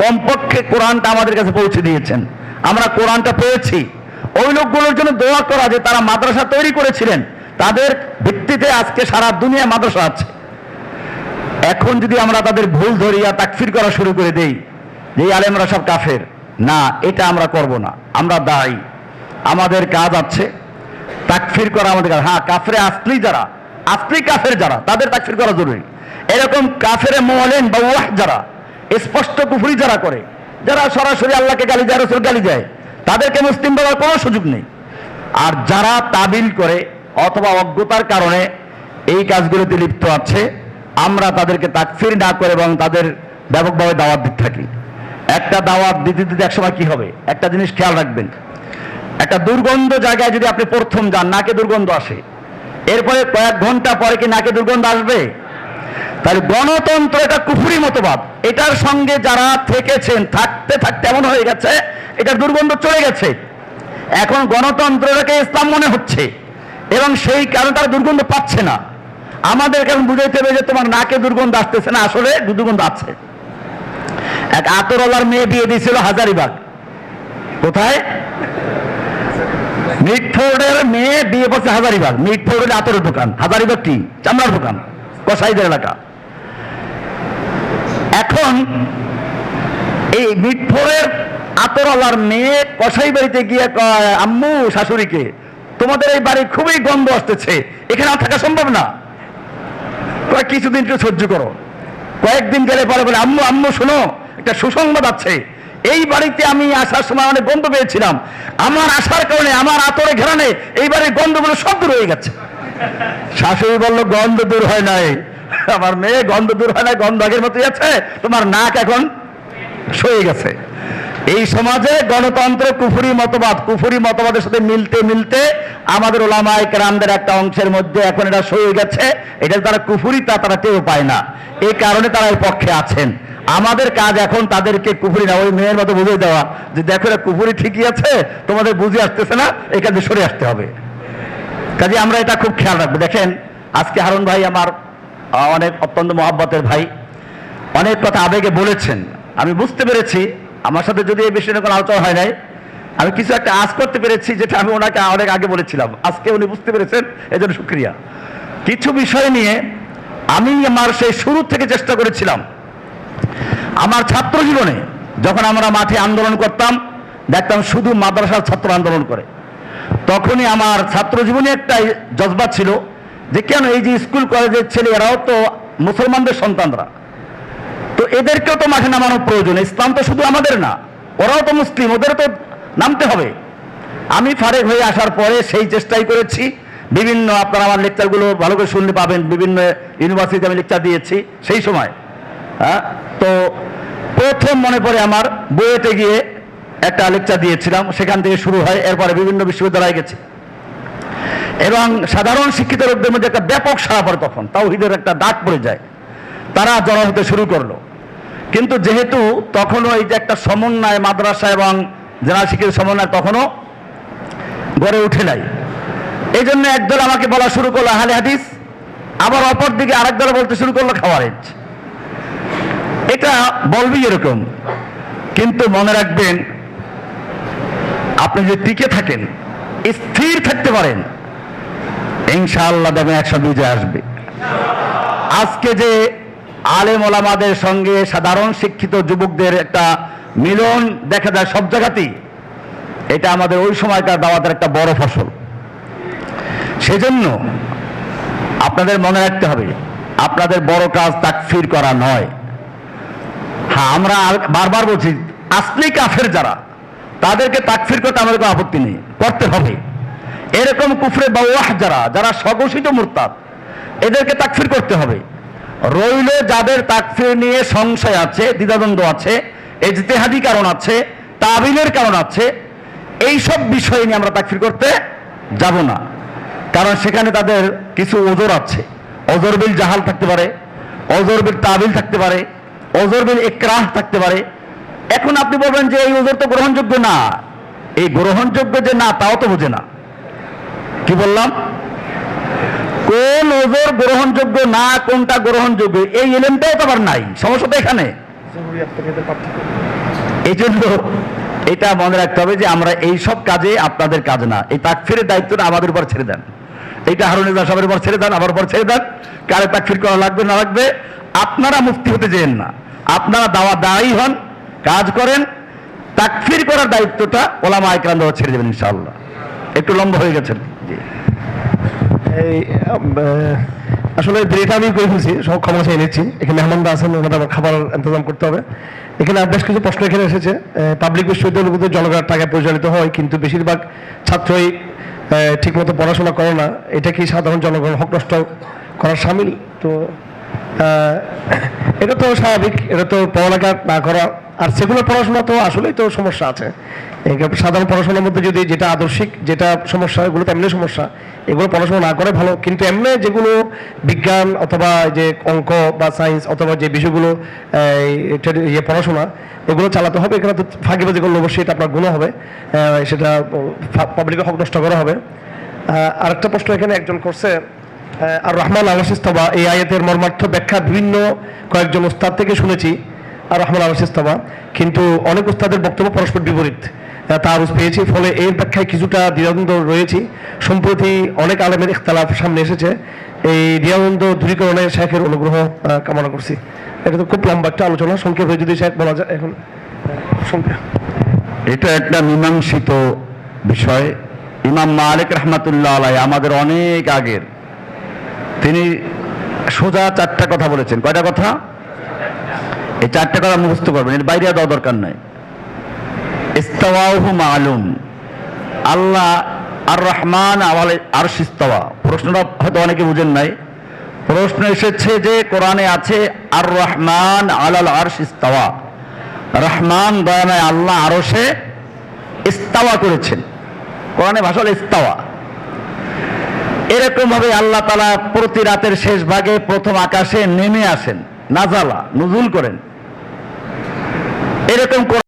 কমপক্ষে কোরআনটা আমাদের কাছে পৌঁছে দিয়েছেন। আমরা কোরআনটা পেয়েছি। ওই লোকগুলোর জন্য দোয়া করা যে তারা মাদ্রাসা তৈরি করেছিলেন, তাদের ভিত্তিতে আজকে সারা দুনিয়া মাদ্রাসা আছে। এখন যদি আমরা তাদের ভুল ধরিয়া তাকফির করা শুরু করে দেই, যে আলেমরা সব কাফের, না, এটা আমরা করব না। আমরা দায়ী। আমাদের কাজ আছে তাকফির করা আমাদের কাজ। হ্যাঁ কাফেরে আসলি যারা, আসলি কাফের যারা, তাদের তাকফির করা জরুরি। এরকম কাফেরে মোয়ালেন বা ওয়াহ যারা স্পষ্ট কুফরি যারা করে, যারা সরাসরি আল্লাহকে গালি দেয় রসুল গালি দেয়, তাদেরকে মুসলিম বলার কোনো সুযোগ নেই। আর যারা তাবিল করে অথবা অজ্ঞতার কারণে এই কাজগুলোতে লিপ্ত আছে, আমরা তাদেরকে তাকফির না করে এবং তাদের ব্যাপকভাবে দাওয়াত দিতে থাকি। একটা দাওয়াত দিতে দিতে একসময় কি হবে? একটা জিনিস খেয়াল রাখবেন। একটা দুর্গন্ধ জায়গায় যদি আপনি প্রথম যান, নাকে দুর্গন্ধ আসে। এরপরে কয়েক ঘণ্টা পরে কি নাকে দুর্গন্ধ আসবে? তাহলে গণতন্ত্র এটা কুফুরি মতবাদ। এটার সঙ্গে যারা থেকেছেন, থাকতে থাকতে এমন হয়ে গেছে, এটা দুর্গন্ধ চলে গেছে। এখন গণতন্ত্রটাকে ইসলাম মনে হচ্ছে। এবং সেই কারণে তারা দুর্গন্ধ পাচ্ছে না। আমাদের এখন বুঝাইতে হবে যে তোমার নাকে দুর্গন্ধ আসতেছে না, আসলে দুর্গন্ধ আছে। এক আতরওয়ালার মেয়ে বিয়ে দিয়েছিল হাজারিবাগ। কোথায়? মিটফোর্ডের মেয়ে বিয়ে করছে হাজারিবাগ। মিটফোর্ডের আতরের দোকান। হাজারিবাগ কি? চামড়ার দোকান। কসাইদের এলাকা। এখন এই মিটফোর্ডের আতরওয়ালার মেয়ে কসাই বাড়িতে গিয়ে কয়, আম্মু শাশুড়িকে তোমাদের এই বাড়ি খুবই গন্ধ আসতেছে এখানে আর থাকা সম্ভব না। কয় কিছুদিন একটু সহ্য করো। কয়েকদিন গেলে পরে বলে আম্মু আম্মু শোনো একটা সুসংবাদ আছে। এই বাড়িতে আমি আসার সময় অনেক গন্ধ পেয়েছিলাম। আমার আসার কারণে আমার আতরে ঘেরানে এই বাড়ির গন্ধগুলো সব দূর হয়ে গেছে। শাশুড়ি বলল গন্ধ দূর হয় নাই। আমার মেয়ে গন্ধ দূর হয় নাই গন্ধ আগের মতোই আছে। তোমার নাক এখন সয়ে গেছে। এই সমাজে গণতন্ত্র, কুফুরি মতবাদ, কুফুরি মতবাদের সাথে মিলতে মিলতে আমাদের ওলামায় কেরামদের একটা অংশের মধ্যে এখন এটা সয়ে গেছে। এটা তারা কুফুরি, তা তারা টের পায় না। এই কারণে তারা এই পক্ষে আছেন। আমাদের কাজ এখন তাদেরকে কুফুরি না, ওই মেয়ের মতো বুঝিয়ে দেওয়া। যে দেখো এটা কুফুরি ঠিকই আছে, তোমাদের বুঝে আসতেছে না, এখান থেকে সরে আসতে হবে। কাজে আমরা এটা খুব খেয়াল রাখব। দেখেন, আজকে হারুন ভাই আমার অনেক অত্যন্ত মহাব্বতের ভাই। অনেক কথা আবেগে বলেছেন। আমি বুঝতে পেরেছি, আমার সাথে যদি এই বিষয়ে কোনো আলোচনা হয় নাই, আমি কিছু একটা আজ করতে পেরেছি যেটা আমি ওনাকে অনেক আগে বলেছিলাম। আজকে উনি বুঝতে পেরেছেন, এজন্য শুক্রিয়া। কিছু বিষয় নিয়ে আমি আমার সেই শুরু থেকে চেষ্টা করেছিলাম। আমার ছাত্র জীবনে যখন আমরা মাঠে আন্দোলন করতাম, দেখতাম শুধু মাদ্রাসার ছাত্র আন্দোলন করে। তখনই আমার ছাত্র জীবনে একটা জজবা ছিল যে কেন এই যে স্কুল কলেজের ছেলে এরাও তো মুসলমানদের সন্তানরা? তো এদেরকেও তো মাঠে নামানোর প্রয়োজন, ইসলাম তো শুধু আমাদের না, ওরাও তো মুসলিম, ওদের তো নামতে হবে। আমি ফারেক হয়ে আসার পরে সেই চেষ্টাই করেছি, বিভিন্ন আপনারা আমার লেকচারগুলো ভালো করে শুনতে পাবেন, বিভিন্ন ইউনিভার্সিটিতে আমি লেকচার দিয়েছি, সেই সময়। হ্যাঁ তো প্রথম মনে পড়ে আমার বইয়েতে গিয়ে একটা লেকচার দিয়েছিলাম, সেখান থেকে শুরু হয়, এরপরে বিভিন্ন বিশ্ববিদ্যালয়ে গেছি। এবং সাধারণ শিক্ষিত লোকদের মধ্যে একটা ব্যাপক সাড়া পড়ে তখন। তাওহিদের একটা দাগ পড়ে যায়। তারা জড়ো হতে শুরু করল। কিন্তু যেহেতু তখনও এই যে একটা সমন্বয় মাদ্রাসা এবং জেনারেল শিক্ষিত সমন্বয় তখনও গড়ে উঠে নাই। এই জন্য একদল আমাকে বলা শুরু করল আহলে হাদিস, আবার অপর দিকে আরেক দল বলতে শুরু করল খাওয়ারেজ। এটা বলবি এরকম, কিন্তু মনে রাখবেন, আপনি যদি টিকে থাকেন, স্থির থাকতে পারেন ইনশাআল্লাহ দেখবেন একসঙ্গে বিজয় আসবে। আজকে যে আলেম ওলামাদের সঙ্গে সাধারণ শিক্ষিত যুবকদের একটা মিলন দেখা যায় সব জায়গাতেই, এটা আমাদের ওই সময়কার দাওয়াতের একটা বড় ফসল। সেজন্য আপনাদের মনে রাখতে হবে, আপনাদের বড় কাজ তাকফির করা নয়। হ্যাঁ আমরা বারবার বলছি আসলি কাফের যারা, তাদেরকে তাকফির করতে আমাদের কোনো আপত্তি নেই, করতে হবে। এরকম কুফরে বাওয়াহ যারা যারা স্বঘোষিত মুরতাদ, এদেরকে তাকফির করতে হবে। রইল যাদের তাকফির নিয়ে সংশয় আছে, দ্বিধাদ্বন্দ্ব আছে এজতেহাদি কারণ আছে, তাবিলের কারণ আছে এই সব বিষয় নিয়ে আমরা তাকফির করতে যাব না। কারণ সেখানে তাদের কিছু ওজোর আছে। অজরবিল জাহাল থাকতে পারে অজরবিল তাবিল থাকতে পারে অজরবিল একরাহ থাকতে পারে। এখন আপনি বলবেন যে এই ওজোর তো গ্রহণযোগ্য না। এই গ্রহণযোগ্য যে না, তাও তো বোঝে না। কি বললাম? কোন ওজোর গ্রহণযোগ্য না কোনটা গ্রহণযোগ্য? এই এলেমটাও তো আবার নাই, সমস্যা তো এখানে। এই জন্য এটা মনে রাখতে হবে যে আমরা এই সব কাজে আপনাদের কাজ না। এই তাকফিরের দায়িত্বটা আমাদের উপর ছেড়ে দেন। এইটা হারুন ইসলাম সাহেবের উপর ছেড়ে দেন, আমার উপর ছেড়ে দেন। কারে তাকফির করা লাগবে, না লাগবে, আপনারা মুক্তি হতে যেন না। আপনারা দাওয়া দায়ী হন, কাজ করেন, তাকফির করার দায়িত্বটা ওলামা একরাম ছেড়ে দেবেন ইনশাআল্লাহ। একটু লম্বা হয়ে গেছেন। এই আসলে দেরিটা আমি করে ফেলছি, সব ক্ষমা চেয়ে নিচ্ছি। এখানে মেহমানরা আছেন, ওনাদের আমার খাবার ইন্তজাম করতে হবে। এখানে আর বেশ কিছু প্রশ্ন এখানে এসেছে। পাবলিক বিশ্ববিদ্যালয়গুলোতে জনগণের টাকা পরিচালিত হয়, কিন্তু বেশিরভাগ ছাত্রই ঠিকমতো পড়াশোনা করে না। এটা কি সাধারণ জনগণ হক নষ্ট করার সামিল? তো এটা তো স্বাভাবিক, এটা তো পড়ালেখা না করা আর সেগুলো পড়াশোনা তো আসলেই তো সমস্যা আছে। সাধারণ পড়াশোনার মধ্যে যদি যেটা আদর্শিক, যেটা সমস্যা, এগুলো তো এমনি সমস্যা। এগুলো পড়াশোনা না করে ভালো, কিন্তু এমনি যেগুলো বিজ্ঞান অথবা যে অঙ্ক বা সায়েন্স অথবা যে বিষয়গুলো ইয়ে পড়াশোনা, এগুলো চালাতে হবে, এখানে তো ফাঁকিবাজি করলে অবশ্যই এটা আপনার গুণ হবে সেটা পাবলিকের হক নষ্ট করা হবে। আরেকটা প্রশ্ন এখানে একজন করছে আর রহমান আলাসিস্তবা এই আয়াতের মর্মার্থ ব্যাখ্যা বিভিন্ন কয়েকজন উস্তাদ থেকে শুনেছি আর রহমান আলাসিস্তবা। কিন্তু অনেক উস্তাদের বক্তব্য পরস্পর বিপরীত। আহ, তা পেয়েছি ফলে এর ব্যাখ্যায় কিছুটা দ্বিধাদ্বন্দ্ব রয়েছি। সম্প্রতি অনেক আলেমের ইখতালাফ সামনে এসেছে। এই দ্বিধাদ্বন্দ্ব দূরীকরণে শেখের অনুগ্রহ কামনা করছি। এটা তো খুব লম্বা একটা আলোচনা সংক্ষেপ হয়ে যদি শেখ বলা যায় এখন এটা একটা মীমাংসিত বিষয়। ইমাম মালিক রহমাতুল্লাহ আলাই আমাদের অনেক আগের। তিনি সোজা চারটা কথা বলেছেন। কয়টা কথা? এই চারটা কথা মুখস্থ করবেন, এর বাইরে দেওয়া দরকার নাই। ইস্তাওয়াহু মালুম। আল্লাহ আর রহমান আওয়ালে আর সিস্তাওয়া প্রশ্নটা হয়তো অনেকে বুঝেন নাই। প্রশ্ন এসেছে যে কোরআনে আছে আর রহমান আলাল আর সিস্তাওয়া রহমান দয়াময় আল্লাহ আরও সে ইস্তাওয়া করেছেন। কোরআনে ভাষা হলো ইস্তাওয়া। এরকম ভাবে আল্লাহ তালা প্রতি রাতের শেষ ভাগে প্রথম আকাশে নেমে আসেন, নাজালা, নজুল করেন। এরকম